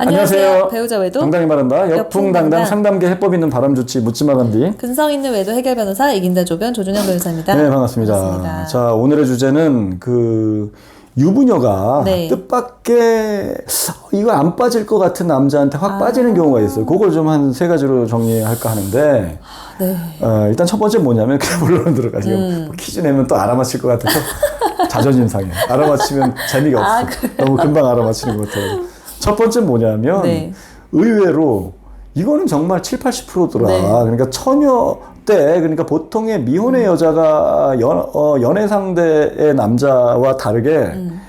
안녕하세요. 배우자 외도 당당히 말한다. 역풍당당. 상담계 해법 있는 바람 좋지 묻지마 간디. 근성 있는 외도 해결 변호사 이긴다 조변 조준영 변호사입니다. 네 반갑습니다. 반갑습니다. 자 오늘의 주제는 그 유부녀가 네. 뜻밖의 어, 이거 안 빠질 것 같은 남자한테 확 아. 빠지는 경우가 있어요. 그걸 좀 한 세 가지로 정리할까 하는데 네. 어, 일단 첫 번째 뭐냐면 그냥 본론 들어가지고 음. 뭐 퀴즈 내면 또 알아맞힐 것 같아서 자존심 상해. 알아맞히면 재미가 없어. 아? 너무 금방 알아맞히는 것 같아요. 첫 번째 뭐냐면 네. 의외로 이거는 정말 7, 80%더라. 네. 그러니까 처녀 때 그러니까 보통의 미혼의 음. 여자가 연, 어, 연애 상대의 남자와 다르게 음.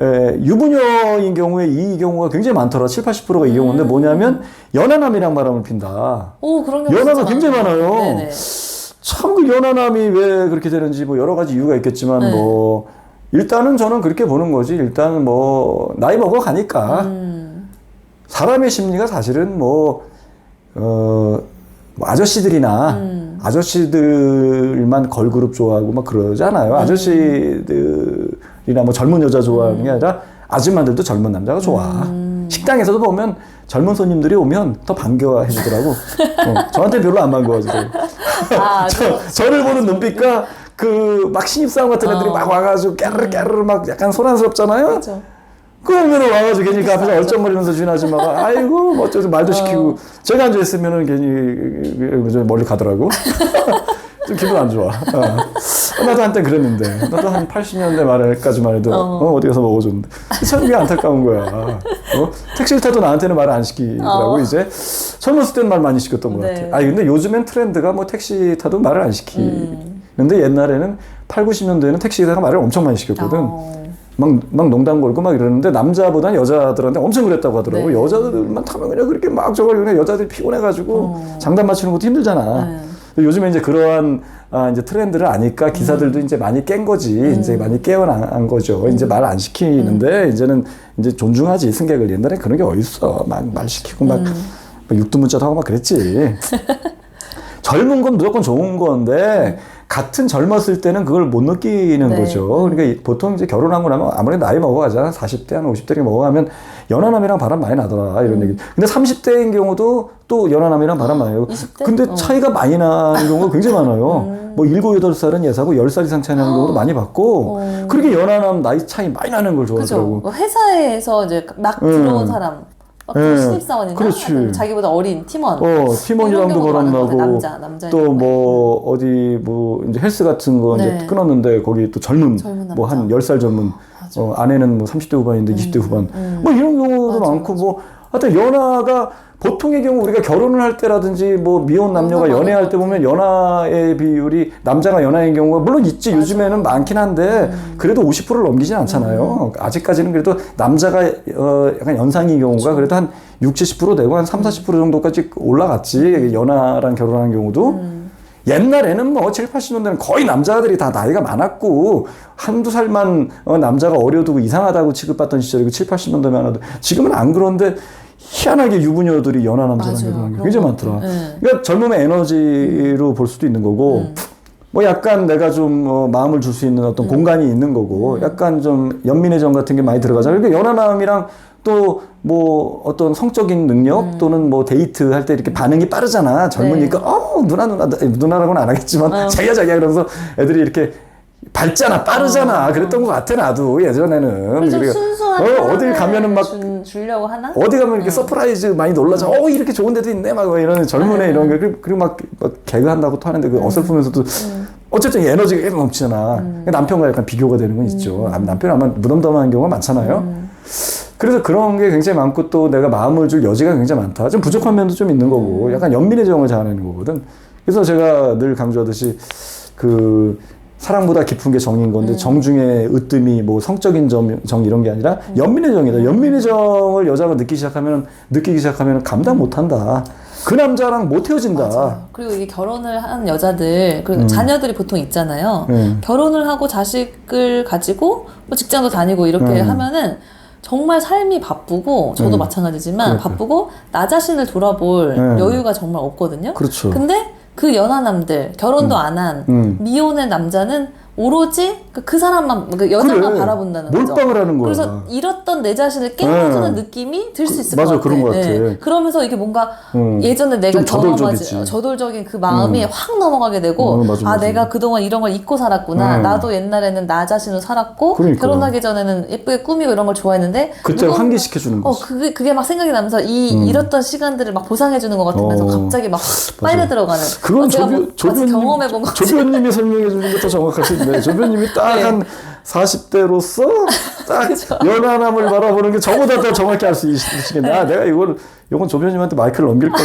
에, 유부녀인 경우에 이 경우가 굉장히 많더라. 7, 80%가 이 경우인데 뭐냐면 연하남이랑 바람을 핀다. 오 그런 경우 연하가 굉장히 많아요. 네네. 참그 연하남이 왜 그렇게 되는지 뭐 여러 가지 이유가 있겠지만 네. 뭐 일단은 저는 그렇게 보는 거지. 일단 뭐 나이 먹어 가니까 음. 사람의 심리가 사실은 뭐, 어, 뭐 아저씨들이나 음. 아저씨들만 걸그룹 좋아하고 막 그러잖아요. 아저씨들이나 뭐 젊은 여자 좋아하는 게 아니라 아줌마들도 젊은 남자가 좋아. 음. 식당에서도 보면 젊은 손님들이 오면 더 반겨해 주더라고. 어, 저한테 별로 안 반가워지더라고. 아, 저, 저 를 보는 눈빛과 그 막 신입사원 같은 애들이 어. 막 와가지고 깨르르 깨르르 막 약간 소란스럽잖아요. 그렇죠. 그러면 와가지고 괜히 그 앞에서 얼쩡거리면서 주인 아줌마가 아이고 뭐 어쩌고 말도 시키고 제가 앉아 있으면은 괜히 좀 멀리 가더라고. 좀 기분 안 좋아. 어. 나도 한때 그랬는데 나도 한 80년대 말까지만 해도 어. 어. 디 가서 먹어줬는데 참 이게 안타까운 거야. 어? 택시를 타도 나한테는 말을 안 시키더라고 어. 이제 젊었을 때는 말 많이 시켰던 것 네. 같아. 아 근데 요즘엔 트렌드가 뭐 택시 타도 말을 안 시키. 음. 근데 옛날에는 8, 90년대에는 택시기사가 말을 엄청 많이 시켰거든. 어. 막, 막 농담 걸고 막 이러는데 남자보다는 여자들한테 엄청 그랬다고 하더라고. 네. 여자들만 타면 그냥 그렇게 막 저걸 그냥 여자들이 피곤해가지고 어. 장단 맞추는 것도 힘들잖아. 네. 요즘에 이제 그러한 아, 이제 트렌드를 아니까 기사들도 음. 이제 많이 깬 거지. 이제 많이 깨어난 거죠. 이제 말 안 시키는데 음. 이제는 이제 존중하지 승객을 옛날에 그런 게 어딨어. 막 말 시키고 막, 음. 막 육두문자도 하고 막 그랬지. 젊은 건 무조건 좋은 건데 같은 젊었을 때는 그걸 못 느끼는 네. 거죠. 그러니까 이- 보통 이제 결혼하고 나면 아무래도 나이 먹어가잖아. 40대 한 50대 이렇게 먹어가면 연하남이랑 바람 많이 나더라 이런 얘기. 근데 30대인 경우도 또 연하남이랑 바람 많이 나요. 20대? 근데 어. 차이가 많이 나는 경우가 굉장히 많아요. 뭐 7, 8살은 예사고 10살 이상 차이 나는 경우도 많이 봤고 어. 그렇게 연하남 나이 차이 많이 나는 걸 그죠. 좋아하더라고. 뭐 회사에서 이제 막 음. 들어온 사람, 막 예. 신입사원이나 그렇지. 자기보다 어린 팀원. 어, 팀원이랑도. 거론나고 남자, 남자 또 뭐 어디 뭐 이제 헬스 같은 거 네. 이제 끊었는데 거기 또 젊은, 젊은 뭐한 남자. 10살 젊은 맞아. 어, 아내는 뭐 30대 후반인데 20대 후반 음. 뭐 이런 경우도 맞아, 많고 뭐 하여튼 연하가 보통의 경우 우리가 결혼을 할 때라든지 뭐 미혼 남녀가 연애할 때 보면 연하의 비율이 남자가 연하인 경우가 물론 있지 요즘에는 많긴 한데 음. 그래도 50%를 넘기진 않잖아요. 아직까지는 그래도 남자가 어 약간 연상인 경우가 그래도 한 60, 70% 되고 한 3, 40% 정도까지 올라갔지. 연하랑 결혼하는 경우도. 음. 옛날에는 뭐 7, 80년대는 거의 남자들이 다 나이가 많았고 한두 살만 어, 남자가 어려두고 이상하다고 취급받던 시절이고 7, 80년대만 하도 지금은 안 그런데 희한하게 유부녀들이 연하 남자랑. 결혼하는 게 굉장히 것 많더라. 네. 그러니까 젊음의 에너지로 볼 수도 있는 거고 음. 뭐 약간 내가 좀 어, 마음을 줄 수 있는 어떤 공간이 있는 거고 음. 약간 좀 연민의 정 같은 게 많이 들어가잖아요. 그러니까 연하남이랑 또 뭐 어떤 성적인 능력 음. 또는 뭐 데이트 할 때 이렇게 반응이 빠르잖아. 젊으니까 네. 어 누나 누나 누나라고는 안 하겠지만 어. 자기야 자기야 그러면서 애들이 이렇게 밝잖아 빠르잖아 그랬던 것 같아 나도 예전에는 그리고 순수한 어, 어딜 가면은 막 준- 주려고 하나? 어디 가면 이렇게 서프라이즈 많이 놀라죠. 어, 이렇게 좋은 데도 있네. 막 이런 젊은 애 이런 게. 그리고- 그리고 막, 막 개그 한다고 또 하는데 그 어설프면서도 어쨌든 에너지가 계속 넘치잖아. 그러니까 남편과 약간 비교가 되는 건 있죠. 아, 남편 아마 무덤덤한 경우가 많잖아요. 그래서 그런 게 굉장히 많고 또 내가 마음을 줄 여지가 굉장히 많다. 좀 부족한 면도 좀 있는 거고 약간 연민의 정을 자아내는 거거든. 그래서 제가 늘 강조하듯이 그 사랑보다 깊은 게 정인 건데 정 중에 으뜸이 뭐 성적인 정, 정 이런 게 아니라 연민의 정이다. 연민의 정을 여자가 느끼기 시작하면 느끼기 시작하면 감당 못 한다. 그 남자랑 못 헤어진다. 맞아요. 그리고 이게 결혼을 한 여자들 그리고 음. 자녀들이 보통 있잖아요. 네. 결혼을 하고 자식을 가지고 뭐 직장도 다니고 이렇게 음. 하면은 정말 삶이 바쁘고 저도 음. 마찬가지지만 그러니까. 바쁘고 나 자신을 돌아볼 음. 여유가 정말 없거든요. 그렇죠. 근데 그 연하남들 결혼도 안한 음. 미혼의 남자는 오로지 그, 그 사람만 그 여자만 그래. 바라본다는 거죠. 몰빵을 하는 거야. 그래서 잃었던 내 자신을 깨워주는 네. 느낌이 들수 그- 있을 맞아, 것 같아. 그런 것 같아. 그러면서 이게 뭔가 음. 예전에 내가 좀 경험하지 저돌적이지. 저돌적인 그 마음이 확 넘어가게 되고 어, 맞아, 아 맞아. 내가 그동안 이런 걸 잊고 살았구나. 음. 나도 옛날에는 나 자신으로 살았고 그러니까. 결혼하기 전에는 예쁘게 꾸미고 이런 걸 좋아했는데 그때 누군가- 환기시켜 주는 어 거지. 그게 그게 막 생각이 나면서 이 잃었던 시간들을 막 보상해 주는 것 같으면서 어. 갑자기 막 빨려 들어가는. 그건 어, 조변, 뭐 거. 조변님이 설명해 주는 것도 정확하신데 조변님이 딱 네. 한 40대로서 딱. 연하남을 바라보는 게 저보다 더 정확히 알 수 있으시겠네. 아, 내가 이걸 이건 조변님한테 마이크를 넘길 걸.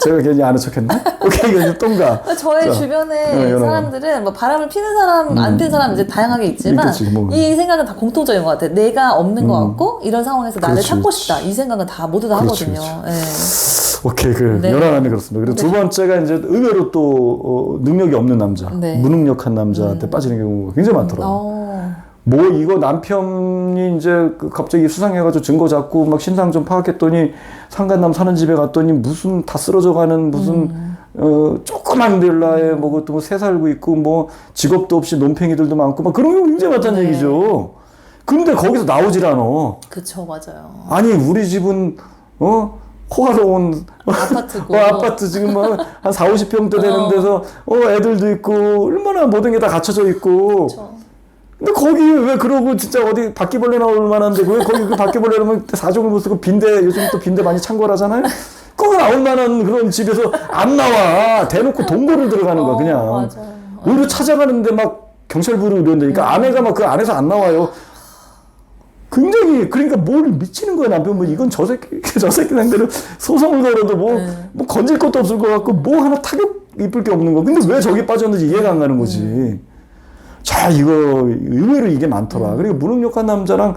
제가 괜히 아는 척했나? 오케이, 이거 똥가. 저의 자, 주변에 네. 사람들은 뭐 바람을 피는 사람, 안 피는 사람 이제 다양하게 있지만 있겠지, 뭐. 이 생각은 다 공통적인 것 같아요. 내가 없는 것 같고 이런 상황에서 나를 그렇지, 찾고 그렇지. 싶다. 이 생각은 다 모두 다 그렇지, 하거든요. 예. 오케이, 그 네. 연하남이 그렇습니다. 그리고 두 번째가 이제 의외로 또 어, 능력이 없는 남자, 네. 음. 무능력한 남자한테 빠지는 경우가 굉장히 많더라고요. 어, 뭐 이거 남편이 이제 그 갑자기 수상해가지고 증거 잡고 막 신상 좀 파악했더니 상간남 사는 집에 갔더니 무슨 다 쓰러져가는 무슨 음. 어 조그만 빌라에 뭐 그것도 뭐새 살고 있고 뭐 직업도 없이 논팽이들도 많고 막 그런 경우 굉장히 많다는 네. 얘기죠. 근데 거기서 나오질 않아. 그쵸, 맞아요. 아니 우리 집은 어 호화로운 아파트고. 어, 아파트 지금 뭐한 4, 50평대 되는 어. 데서 어 애들도 있고 얼마나 모든 게 다 갖춰져 있고 그쵸. 근데 거기 왜 그러고 진짜 어디 바퀴벌레 나올 만한데 왜 거기 그 바퀴벌레 나면 사족을 못 쓰고 빈대 요즘 또 빈대 많이 창궐하잖아요. 거기 나올 만한 그런 집에서 안 나와 대놓고 동거를 들어가는 거야 어, 그냥. 맞아요. 오히려 찾아가는데 막 경찰 부르고 이런다니까 아내가 막 그 안에서 안 나와요. 굉장히 그러니까 뭘 미치는 거야 남편 뭐 이건 저 새끼 저 새끼 상대로 소송을 걸어도 뭐뭐 건질 것도 없을 것 같고 뭐 하나 타격 입을 게 없는 거. 근데 왜 저기 빠졌는지 이해가 안 가는 거지. 자 이거 의외로 이게 많더라. 그리고 무능력한 남자랑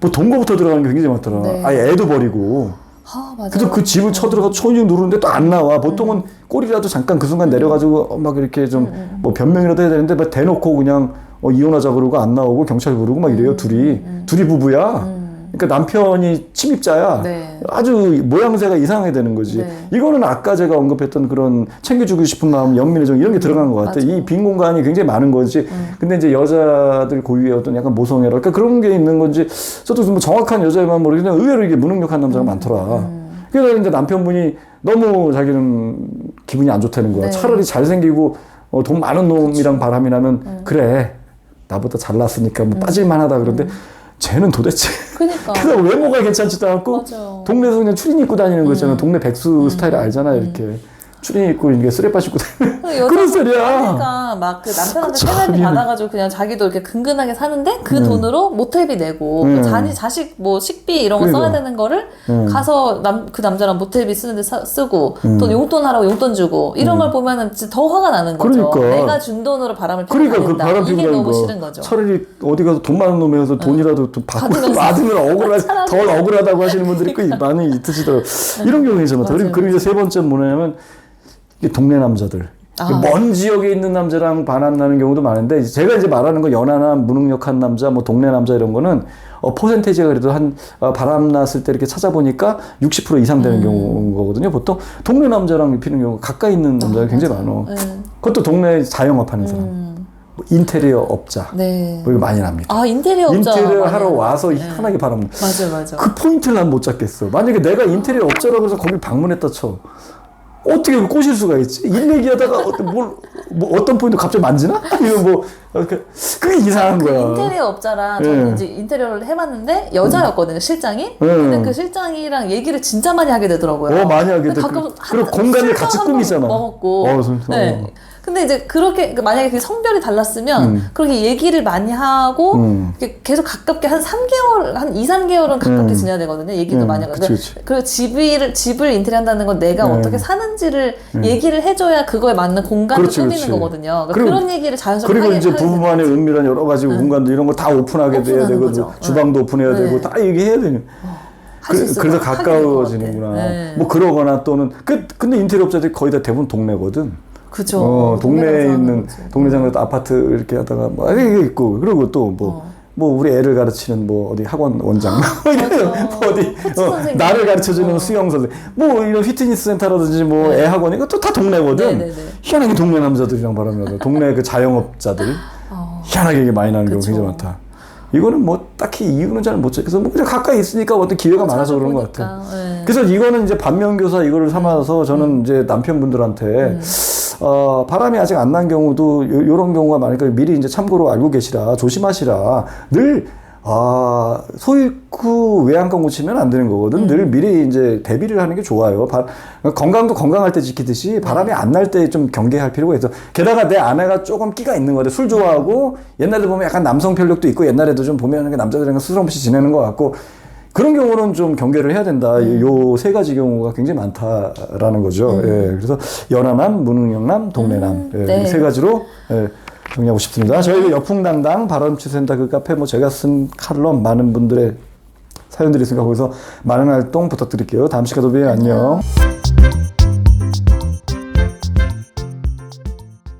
뭐 동거부터 들어가는 게 굉장히 많더라. 네. 아예 애도 버리고. 아. 그래서 그 집을 쳐들어가 초인종 누르는데 또 안 나와. 보통은 꼴이라도 잠깐 그 순간 내려가지고 막 이렇게 좀 뭐 변명이라도 해야 되는데 막 대놓고 그냥 어, 이혼하자 그러고 안 나오고 경찰 부르고 막 이래요. 둘이 둘이 부부야. 그러니까 남편이 침입자야. 네. 아주 모양새가 이상하게 되는 거지. 네. 이거는 아까 제가 언급했던 그런 챙겨주고 싶은 마음, 연민의 정 이런 게 들어간 것 같아. 이 빈 공간이 굉장히 많은 거지. 근데 이제 여자들 고유의 어떤 약간 모성애랄까 그런 게 있는 건지 저도 뭐 정확한 여자만 모르겠는데 의외로 이게 무능력한 남자가 많더라. 그래서 이제 남편분이 너무 자기는 기분이 안 좋다는 거야. 네. 차라리 잘생기고 어, 돈 많은 놈이랑 바람이 나면 그래 나보다 잘났으니까 뭐 빠질만하다 그런데 쟤는 도대체 그니까. 그래서 외모가 괜찮지도 않고 맞아요. 동네에서 그냥 추린 입고 다니는 거 있잖아. 동네 백수 스타일 알잖아. 이렇게 추린 입고 이게 쓰레빠 신고 그 그런 소리야. 그러니까 막 그 남편한테 이게- 받아가지고 그냥 자기도 이렇게 근근하게 사는데 그 돈으로 모텔비 내고 음. 그 자니 자식 뭐 식비 이런 거 그러니까. 써야 되는 거를 음. 가서 남 그 남자랑 모텔비 쓰는데 사- 쓰고 또 용돈 하라고 용돈 주고 이런 걸 보면은 진짜 더 화가 나는 거죠. 음. 그러니까. 내가 준 돈으로 바람을 피고 그러니까 그. 바람 이게 너무 거 싫은 거죠. 차라리 어디 가서 돈 많은 놈에 가서 돈이라도 좀 받고. 받으면 억울하. 더 억울하다고 하시는 분들이 꽤 많이 있으시더라고요. 이런 경우가 있잖아. 그리고, 그리고 이제 세 번째 뭐냐면 동네 남자들. 아. 먼 지역에 있는 남자랑 반한 나는 경우도 많은데 제가 이제 말하는 거 연하남, 무능력한 남자, 뭐 동네 남자 이런 거는 어, 퍼센테이지가 그래도 한 어, 바람 났을 때 이렇게 찾아보니까 60% 이상 음. 되는 경우인 거거든요. 보통 동네 남자랑 피는 경우가 가까이 있는 남자가 굉장히 많어. 네. 그것도 동네 자영업하는 사람, 음. 뭐 인테리어 업자, 네. 뭐 이거 많이 납니다. 아 인테리어 업자 인테리어 하러 와서 거. 희한하게 바람. 맞아요, 맞아요. 그 포인트를 난 못 잡겠어. 만약에 내가 인테리어 업자라고 해서 거길 방문했다 쳐. 어떻게 꼬실 수가 있지? 일 얘기하다가 어떤, 뭘, 뭐 어떤 포인트 갑자기 만지나? 아니면 뭐. 그게 이상한 거야. 인테리어 업자랑 예. 저는 이제 인테리어를 해봤는데 여자였거든요 실장이. 근데 그 실장이랑 얘기를 진짜 많이 하게 되더라고요. 어, 많이 하게 돼. 가끔 그- 그리고 공간을 같이 꾸미잖아. 먹었고. 어. 네. 근데 이제 그렇게 그 만약에 그 성별이 달랐으면 그렇게 얘기를 많이 하고 음. 계속 가깝게 한 3개월 한 2, 3개월은 가깝게 음. 지내야 되거든요. 얘기도 음, 많이 하고. 그리고 집을 집을 인테리어 한다는 건 내가 네. 어떻게 사는지를 얘기를 해줘야 그거에 맞는 공간을 그렇지, 꾸미는 그렇지. 거거든요. 그러니까 그런 얘기를 자연스럽게 그리고 이제 부부만의 은밀한 여러 가지 공간들 이런 거 다 오픈하게 돼야 되고. 주방도 오픈해야 네. 되고 다 얘기해야 되는. 할수 그, 될것 가까워지는구나. 네. 뭐 그러거나 또는 그 근데 인테리어 업자들이 거의 다 대부분 동네거든. 그죠. 어, 동네에 있는. 동네 장도 아파트 이렇게 하다가 뭐 이게 있고 그리고 또뭐 어. 뭐 우리 애를 가르치는 뭐 어디 학원 원장 뭐 어디 어. 나를 가르쳐 주는 어. 수영 선생 뭐 이런 피트니스 센터라든지 뭐애 학원 이거 또 다 동네거든 네, 네, 네. 희한하게 동네 남자들이랑 바람나고 동네 그 자영업자들 희한하게 이게 많이 나는 경우가 그쵸. 굉장히 많다. 이거는 뭐 딱히 이유는 잘 못 찾겠어. 뭐 그냥 가까이 있으니까 어떤 기회가 많아서 그런 것 같아. 찾아보니까, 예. 그래서 이거는 이제 반면교사 이거를 삼아서 저는 음. 이제 남편분들한테 어, 바람이 아직 안 난 경우도 요, 요런 경우가 많으니까 미리 이제 참고로 알고 계시라 조심하시라 늘 아, 소일구 외양간 고치면 안 되는 거거든. 늘 음. 미리 이제 대비를 하는 게 좋아요. 바, 건강도 건강할 때 지키듯이 바람이 안 날 때 좀 경계할 필요가 있어. 게다가 내 아내가 조금 끼가 있는 거 같아. 술 좋아하고 옛날에 보면 약간 남성 편력도 있고 옛날에도 좀 보면 남자들이랑 스스럼없이 지내는 것 같고 그런 경우는 좀 경계를 해야 된다. 음. 요세 가지 경우가 굉장히 많다라는 거죠. 예, 그래서 연하남, 무능력남, 동네남 예, 네. 이세 가지로 예, 정리하고 싶습니다. 저희 여풍당당 발언치센터 그 카페 뭐 제가 쓴 칼럼 많은 분들의 사연들이 있으니까 거기서 많은 활동 부탁드릴게요. 다음 시간에 또 봬요. 안녕.